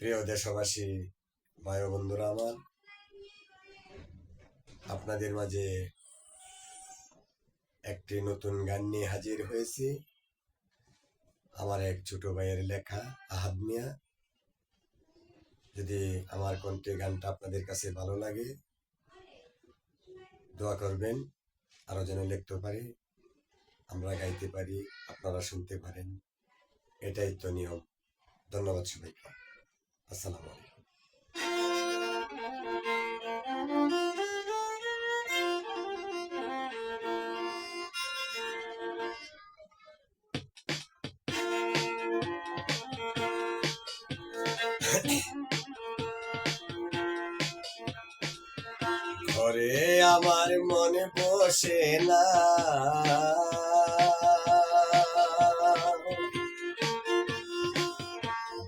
প্রিয় দেশবাসী ভাই বন্ধুরা আমার, আপনাদের মাঝে একটি নতুন গান নিয়ে হাজির হয়েছি। আমার এক ছোট ভাইয়ের লেখা, আহাদ মিয়া। যদি আমার কণ্ঠে গানটা আপনাদের কাছে ভালো লাগে, দোয়া করবেন আরও যেন লিখতে পারি, আমরা গাইতে পারি, আপনারা শুনতে পারেন। এটাই তো নিয়ম। ধন্যবাদ সবাইকে। আসসালামু আলাইকুম। ঘরে আমার মনে বসে না।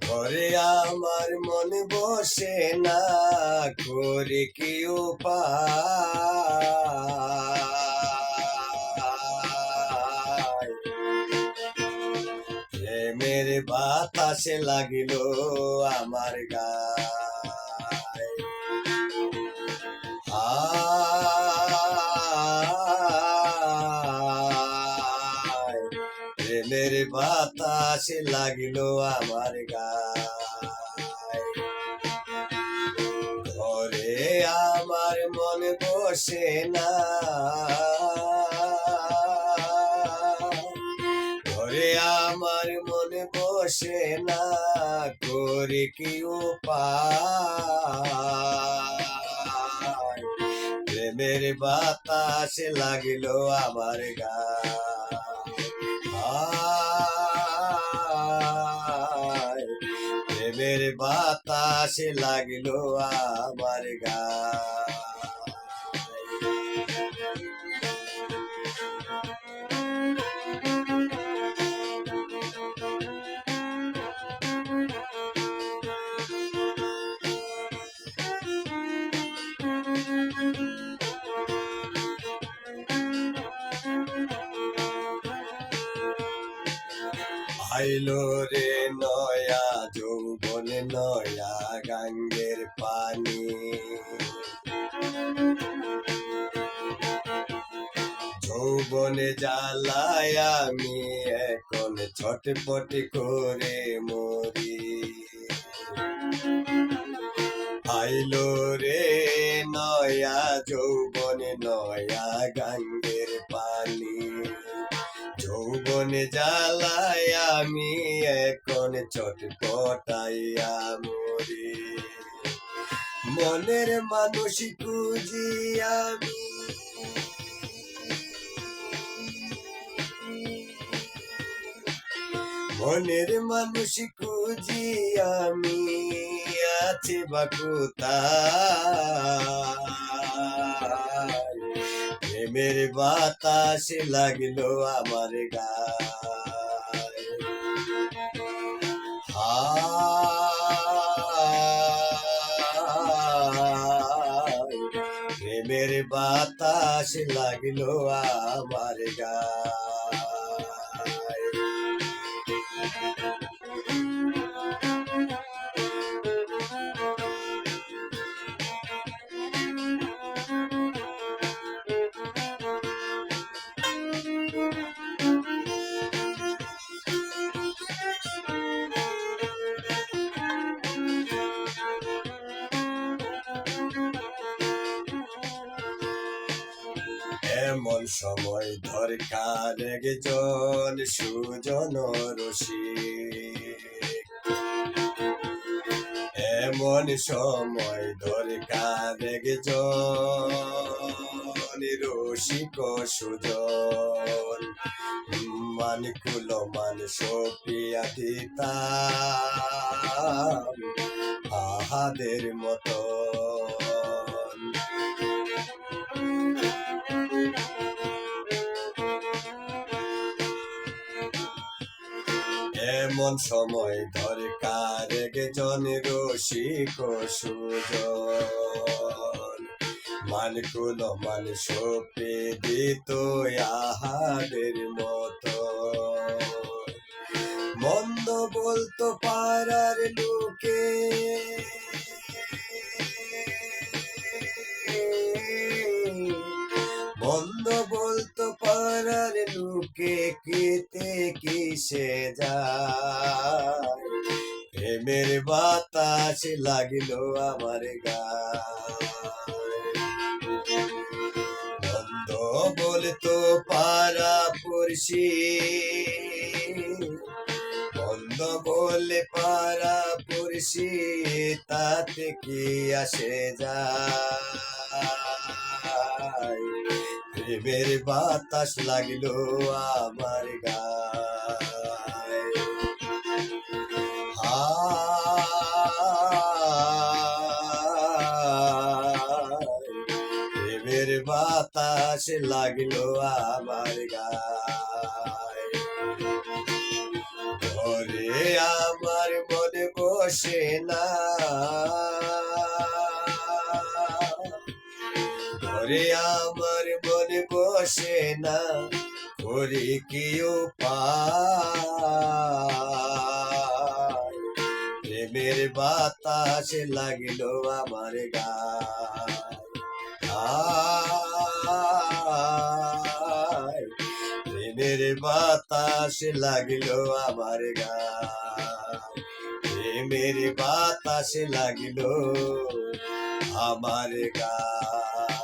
ঘরে আমার মনে বসে না করে কি প্রেমের বাতাসে লাগিল আমার গায়। প্রেমের বাতাস লাগিল আমার গায়। আমার মন বসে না। ঘরে আমার মন বসে না, করে কি প্রেমের বাতাস লাগিল আমার গায়। বাতাস লাগিল আমার গায়। আইলো রে নয়া জ্বালায় আমি এখন ছটপট করে মরি। আইলো রে নয়া যৌবনে, নয়া গাঙ্গের পানি। যৌবনে জ্বালায় আমি এখন চটপটাইয়া মরি মনের মানুষ খুঁজি আমি মনের মানুষ খুঁজি আমি আছে বাকুতা প্রেমের বাতাস লাগল আমার হায়, প্রেমের বাতাস লাগল আমার গায়। এমন সময় দরকার একজন সুজন রসিক। এমন সময় দরকার একজন রসিক সুজন। মানিকুল মান সপিয়া দিতাম আহাদের মতন এমন সময় দরকার একজন রসিক সুজন। মানকুল মান সোপে দিত আহারের মতো মন্দ বলতো পাড়ার লোকে কেতে কিসে যায়। প্রেমের বাতাস লাগিল আমার মন্দ বলতো, পাড়া পড়শি। মন্দ বলে, পাড়া পড়শি, তাতে কি আসে যায়? প্রেমের বাতাস লাগিল আমার গায়। প্রেমের বাতাস লাগিল আমার গায়। ঘরে আমার মনে বসে না। ঘরে আমার বসে না করি কি উপায় প্রেমের বাতাস লাগিল আমার গায়। প্রেমের বাতাস লাগিল আমার গায়। প্রেমের বাতাস লাগিল আমার গায়।